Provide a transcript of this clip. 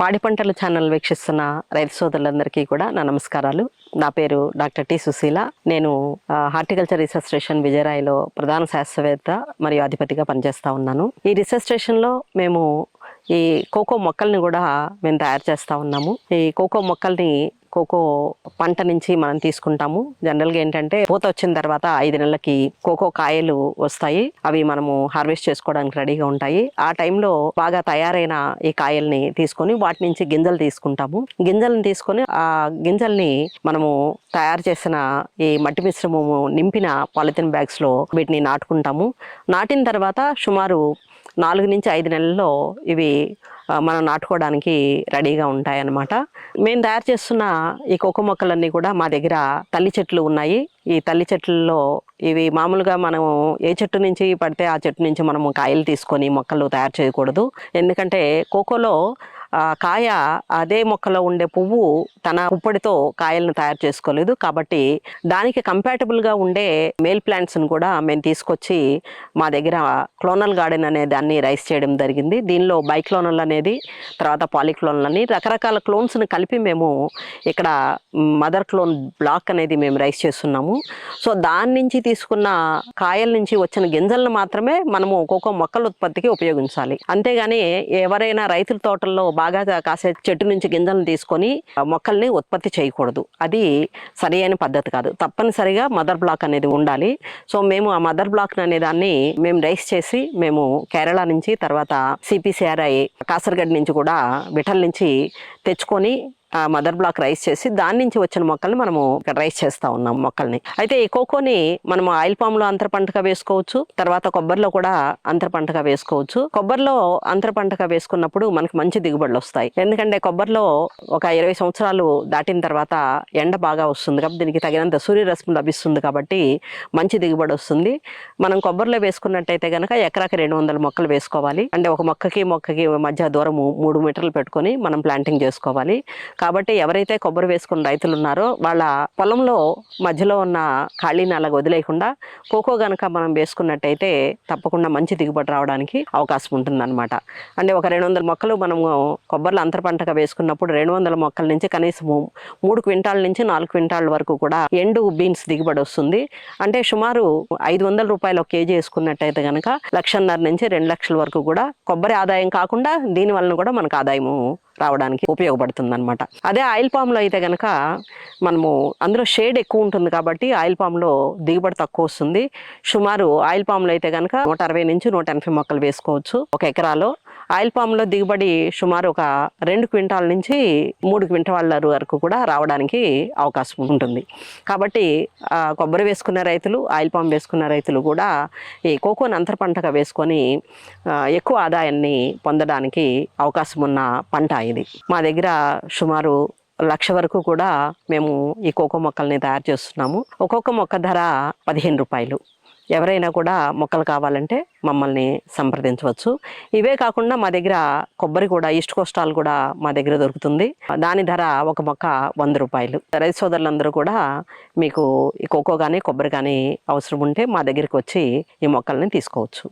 పాడి పంటల ఛానల్ వీక్షిస్తున్న రైతు సోదరులందరికీ కూడా నా నమస్కారాలు. నా పేరు డాక్టర్ టి సుశీల. నేను హార్టికల్చర్ రీసెర్చ్ స్టేషన్ విజయరాయిలో ప్రధాన శాస్త్రవేత్త మరియు అధిపతిగా పనిచేస్తూ ఉన్నాను. ఈ రీసెర్చ్ స్టేషన్లో మేము ఈ కోకో మొక్కల్ని కూడా మేము తయారు చేస్తూ ఉన్నాము. ఈ కోకో మొక్కల్ని కోకో పంట నుంచి మనం తీసుకుంటాము. జనరల్గా ఏంటంటే పూత వచ్చిన తర్వాత ఐదు నెలలకి కోకో కాయలు వస్తాయి. అవి మనము హార్వెస్ట్ చేసుకోవడానికి రెడీగా ఉంటాయి. ఆ టైంలో బాగా తయారైన ఈ కాయల్ని తీసుకొని వాటి నుంచి గింజలు తీసుకుంటాము. గింజలను తీసుకొని ఆ గింజల్ని మనము తయారు చేసిన ఈ మట్టి మిశ్రమము నింపిన పాలిథిన్ బ్యాగ్స్లో వీటిని నాటుకుంటాము. నాటిన తర్వాత సుమారు నాలుగు నుంచి ఐదు నెలల్లో ఇవి మనం నాటుకోవడానికి రెడీగా ఉంటాయి అన్నమాట మేము తయారు చేస్తున్న ఈ కోకో మొక్కలన్నీ కూడా మా దగ్గర తల్లి చెట్లు ఉన్నాయి. ఈ తల్లి చెట్లలో ఇవి మామూలుగా మనము ఏ చెట్టు నుంచి పడితే ఆ చెట్టు నుంచి మనము కాయలు తీసుకొని మొక్కలు తయారు చేయకూడదు. ఎందుకంటే కోకోలో కాయ అదే మొక్కలో ఉండే పువ్వు తన పుప్పడితో కాయలను తయారు చేసుకోలేదు. కాబట్టి దానికి కంపాటబుల్గా ఉండే మేల్ ప్లాంట్స్ని కూడా మేము తీసుకొచ్చి మా దగ్గర క్లోనల్ గార్డెన్ అనే దాన్ని రైస్ చేయడం జరిగింది. దీనిలో బైక్లోనల్ అనేది తర్వాత పాలిక్లోనల్ అని రకరకాల క్లోన్స్ని కలిపి మేము ఇక్కడ మదర్ క్లోన్ బ్లాక్ అనేది మేము రైస్ చేస్తున్నాము. సో దాని నుంచి తీసుకున్న కాయల నుంచి వచ్చిన గింజలను మాత్రమే మనము ఒక్కొక్క మొక్కల ఉత్పత్తికి ఉపయోగించాలి. అంతేగాని ఎవరైనా రైతుల తోటల్లో బాగా కాసే చెట్టు నుంచి గింజలను తీసుకొని మొక్కల్ని ఉత్పత్తి చేయకూడదు. అది సరి అయిన పద్ధతి కాదు. తప్పనిసరిగా మదర్ బ్లాక్ అనేది ఉండాలి. సో మేము ఆ మదర్ బ్లాక్ అనే దాన్ని మేము రైస్ చేసి మేము కేరళ నుంచి తర్వాత సిపిసిఆర్ఐ కాసర్గడ్ నుంచి కూడా విఠల్ నుంచి తెచ్చుకొని మదర్ బ్లాక్ రైస్ చేసి దాని నుంచి వచ్చిన మొక్కల్ని మనము ఇక్కడ రైస్ చేస్తూ ఉన్నాం మొక్కల్ని. అయితే ఈ కోకోని మనం ఆయిల్ పాములో అంతర పంటగా వేసుకోవచ్చు తర్వాత కొబ్బరిలో కూడా అంతర పంటగా వేసుకోవచ్చు. కొబ్బరిలో అంతర పంటగా వేసుకున్నప్పుడు మనకి మంచి దిగుబడులు వస్తాయి. ఎందుకంటే కొబ్బరిలో ఒక ఇరవై సంవత్సరాలు దాటిన తర్వాత ఎండ బాగా వస్తుంది కాబట్టి దీనికి తగినంత సూర్యరశ్మి లభిస్తుంది కాబట్టి మంచి దిగుబడి వస్తుంది. మనం కొబ్బరిలో వేసుకున్నట్టయితే కనుక ఎకరాకి రెండు వందల మొక్కలు వేసుకోవాలి. అంటే ఒక మొక్కకి మొక్కకి మధ్య దూరము మూడు మీటర్లు పెట్టుకొని మనం ప్లాంటింగ్ చేసుకోవాలి. కాబట్టి ఎవరైతే కొబ్బరి వేసుకున్న రైతులు ఉన్నారో వాళ్ళ పొలంలో మధ్యలో ఉన్న ఖాళీని అలాగ వదిలేయకుండా కోకో గనక మనం వేసుకున్నట్టయితే తప్పకుండా మంచి దిగుబడి రావడానికి అవకాశం ఉంటుందన్నమాట. అంటే ఒక రెండు వందల మొక్కలు మనము కొబ్బరిలో అంతర పంటగా వేసుకున్నప్పుడు రెండు వందల మొక్కల నుంచి కనీసం మూడు క్వింటాల నుంచి నాలుగు క్వింటాల వరకు కూడా ఎండు బీన్స్ దిగుబడి వస్తుంది. అంటే సుమారు ఐదు వందల రూపాయలు ఒక కేజీ వేసుకున్నట్టయితే కనుక లక్షన్నర నుంచి రెండు లక్షల వరకు కూడా కొబ్బరి ఆదాయం కాకుండా దీని వలన కూడా మనకు ఆదాయము రావడానికి ఉపయోగపడుతుంది అనమాట అదే ఆయిల్ పామ్లో అయితే కనుక మనము అందులో షేడ్ ఎక్కువ ఉంటుంది కాబట్టి ఆయిల్ పామ్లో దిగుబడి తక్కువ వస్తుంది. సుమారు ఆయిల్ పామ్లో అయితే కనుక నూట అరవై నుంచి నూట ఎనభై మొక్కలు వేసుకోవచ్చు ఒక ఎకరాలో. ఆయిల్ పామ్లో దిగుబడి సుమారు ఒక రెండు క్వింటాల నుంచి మూడు క్వింటాల వరకు కూడా రావడానికి అవకాశం ఉంటుంది. కాబట్టి కొబ్బరి వేసుకున్న రైతులు ఆయిల్ పామ్ వేసుకున్న రైతులు కూడా ఈ కోకోని అంతర పంటగా వేసుకొని ఎక్కువ ఆదాయాన్ని పొందడానికి అవకాశం ఉన్న పంట ఇది. మా దగ్గర సుమారు లక్ష వరకు కూడా మేము ఈ కోకో మొక్కల్ని తయారు చేస్తున్నాము. ఒక్కొక్క మొక్క ధర పదిహేను రూపాయలు. ఎవరైనా కూడా మొక్కలు కావాలంటే మమ్మల్ని సంప్రదించవచ్చు. ఇవే కాకుండా మా దగ్గర కొబ్బరి కూడా ఈస్ట్ కోస్టాల్ కూడా మా దగ్గర దొరుకుతుంది. దాని ధర ఒక మొక్క వంద రూపాయలు. రైతు సోదరులందరూ కూడా మీకు ఈ కోకో కానీ కొబ్బరి కానీ అవసరం ఉంటే మా దగ్గరికి వచ్చి ఈ మొక్కల్ని తీసుకోవచ్చు.